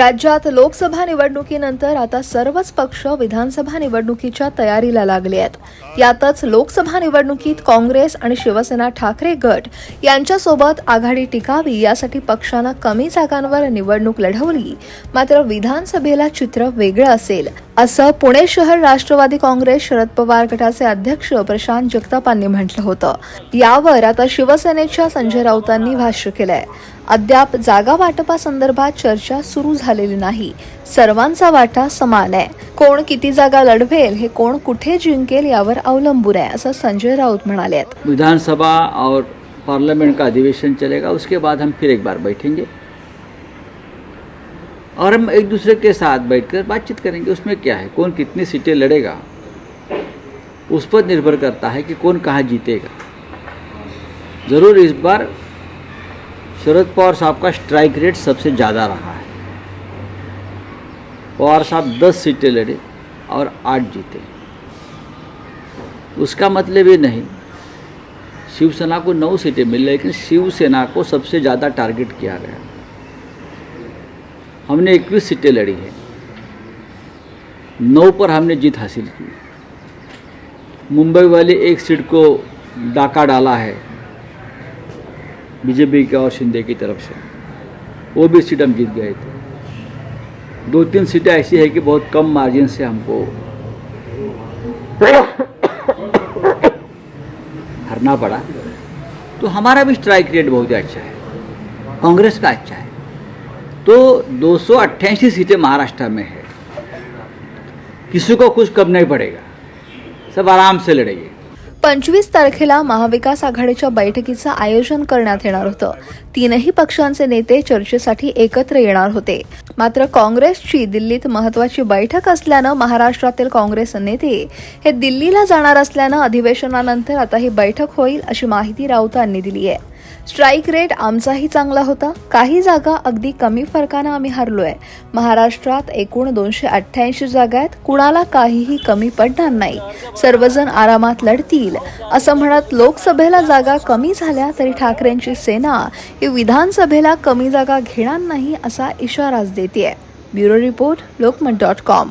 राज्यात लोकसभा निवडणुकीनंतर आता सर्वच पक्ष विधानसभा निवडणुकीच्या तयारीला लागले आहेत. यातच लोकसभा निवडणुकीत काँग्रेस आणि शिवसेना ठाकरे गट यांच्यासोबत आघाडी टिकावी यासाठी पक्षानं कमी जागांवर निवडणूक लढवली. मात्र विधानसभेला चित्र वेगळं असेल. असं पुणे शहर राष्ट्रवादी काँग्रेस शरद पवार गटाचे अध्यक्ष प्रशांत जगतापांनी म्हटलं होतं. यावर आता शिवसेनेच्या संजय राऊतांनी भाष्य केलंय. अद्याप जागा वाटपासंदर्भात चर्चा सुरू झालेली नाही. सर्वांचा वाटा समान आहे. कोण किती जागा लढवेल हे कोण कुठे जिंकेल यावर अवलंबून आहे असं संजय राऊत म्हणाले विधानसभा और पार्लियामेंट का अधिवेशन चलेगा उसके बाद हम फिर एक बार बैठेंगे। और हम एक दूसरे के साथ बैठकर बातचीत करेंगे उसमें क्या है कौन कितनी सीटें लड़ेगा उस पर निर्भर करता है कि कौन कहाँ जीतेगा। ज़रूर इस बार शरद पवार साहब का स्ट्राइक रेट सबसे ज़्यादा रहा है। पवार साहब दस सीटें लड़े और आठ जीते। उसका मतलब ये नहीं शिवसेना को नौ सीटें मिली, लेकिन शिवसेना को सबसे ज़्यादा टारगेट किया गया। हमने 21 सीटें लड़ी हैं। नौ पर हमने जीत हासिल की। मुंबई वाली एक सीट को डाका डाला है। बीजेपी के और शिंदे की तरफ़ से। वो भी सीट हम जीत गए थे। दो तीन सीटें ऐसी है कि बहुत कम मार्जिन से हमको हारना पड़ा। तो हमारा भी स्ट्राइक रेट बहुत अच्छा है। कांग्रेस का अच्छा है। तो दो सौ अट्ठासी सीटें महाराष्ट्र में है। किसी को कुछ कम नहीं पड़ेगा। सब आराम से लड़ेंगे। पंचवीस तारखेला महाविकास आघाडीच्या बैठकीचं आयोजन करण्यात येणार होतं. तीनही पक्षांचे नेते चर्चेसाठी एकत्र येणार होते. मात्र काँग्रेसची दिल्लीत महत्वाची बैठक असल्यानं महाराष्ट्रातील काँग्रेस नेते हे दिल्लीला जाणार असल्यानं अधिवेशनानंतर आता ही बैठक होईल अशी माहिती राऊतांनी दिली आहे. स्ट्राईक रेट आमचाही चांगला होता. काही जागा अगदी कमी फरकानं आम्ही हरलोय. महाराष्ट्रात एकूण दोनशे अठ्ठ्याऐंशी जागा आहेत कुणाला काहीही कमी पडणार नाही. सर्वजण आरामात लढतील. असं म्हणत लोकसभेला जागा कमी झाल्या तरी ठाकरेंची सेना ही विधानसभेला कमी जागा घेणार नाही असा इशाराच देते bureau report Lokmat dot com.